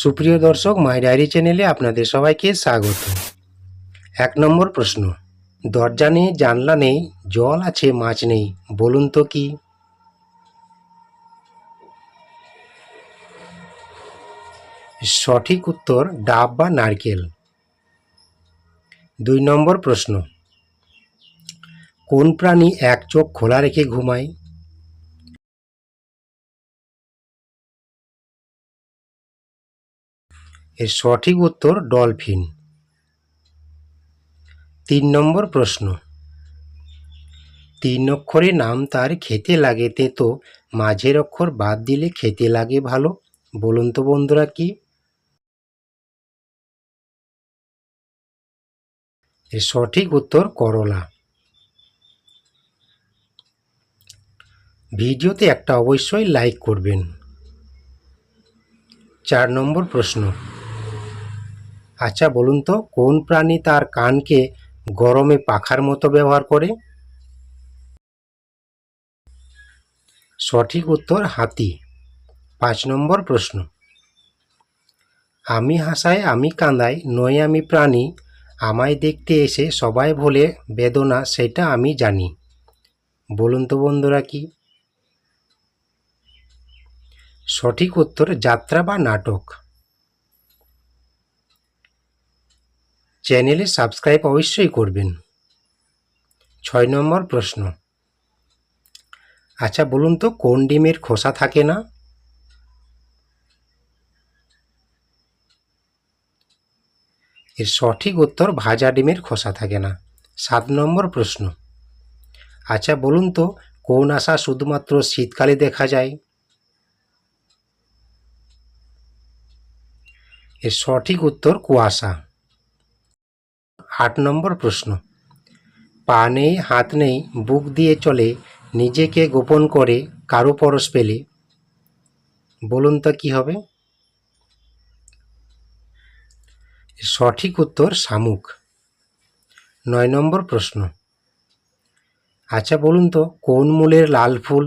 সুপ্রিয় দর্শক মাই ডায়েরি চ্যানেলে আপনাদের সবাইকে স্বাগত। এক নম্বর প্রশ্ন, দরজা নেই, জানলা নেই, জল আছে, মাছ নেই, বলুন তো কি? সঠিক উত্তর, ডাব বা নারকেল। দুই নম্বর প্রশ্ন, কোন প্রাণী এক চোখ খোলা রেখে ঘুমায়? এর সঠিক উত্তর ডলফিন। তিন নম্বর প্রশ্ন। তিন অক্ষরে নাম তার খেতে লাগে তেতো মাঝের অক্ষর বাদ দিলে খেতে লাগে ভালো। বলুন তো বন্ধুরা কি? এর সঠিক উত্তর করলা। ভিডিওতে একটা অবশ্যই লাইক করবেন। চার নম্বর প্রশ্ন। আচ্ছা বলুন তো, কোন প্রাণী তার কানকে গরমে পাখার মতো ব্যবহার করে? সঠিক উত্তর, হাতি। পাঁচ নম্বর প্রশ্ন। আমি হাসাই, আমি কাঁদাই নই আমি প্রাণী, আমায় দেখতে এসে সবাই বলে বেদনা, সেটা আমি জানি। বলুন তো বন্ধুরা কি? সঠিক উত্তর, যাত্রা বা নাটক। চ্যানেলে সাবস্ক্রাইব অবশ্যই করবেন। ছয় নম্বর প্রশ্ন। আচ্ছা বলুন তো, কোন ডিমের খোসা থাকে না? এর সঠিক উত্তর, ভাজা ডিমের খোসা থাকে না। সাত নম্বর প্রশ্ন। আচ্ছা বলুন তো, কোন আশা শুধুমাত্র শীতকালে দেখা যায়? এর সঠিক উত্তর, কুয়াশা। আট নম্বর প্রশ্ন। পা নেই, হাত নেই, বুক দিয়ে চলে, নিজেকে গোপন করে কারও পরশ পেলে। বলুন তো কি হবে? সঠিক উত্তর শামুক। নয় নম্বর প্রশ্ন। আচ্ছা বলুন তো, কোন মূলের লাল ফুল?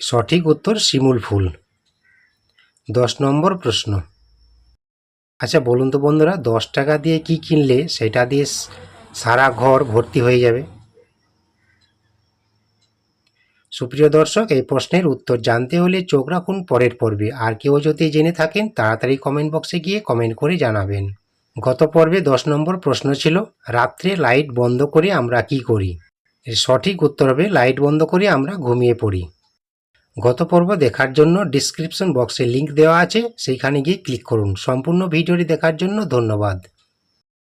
সঠিক উত্তর শিমুল ফুল। দশ নম্বর প্রশ্ন। আচ্ছা বলুন তো বন্ধুরা, দশ টাকা দিয়ে কি কিনলে সেটা দিয়ে সারা ঘর ভর্তি হয়ে যাবে? সুপ্রিয় দর্শক, এই প্রশ্নের উত্তর জানতে হলে চোখ রাখুন পরের পর্বে। আর কেউ যদি জেনে থাকেন, তাড়াতাড়ি কমেন্ট বক্সে গিয়ে কমেন্ট করে জানাবেন। গত পর্বে দশ নম্বর প্রশ্ন ছিল, রাত্রে লাইট বন্ধ করে আমরা কি করি? সঠিক উত্তর হবে, লাইট বন্ধ করে আমরা ঘুমিয়ে পড়ি। গত পর্ব দেখার জন্য ডিসক্রিপশন বক্সে লিংক দেওয়া আছে, সেইখানে গিয়ে ক্লিক করুন। সম্পূর্ণ ভিডিওটি দেখার জন্য ধন্যবাদ।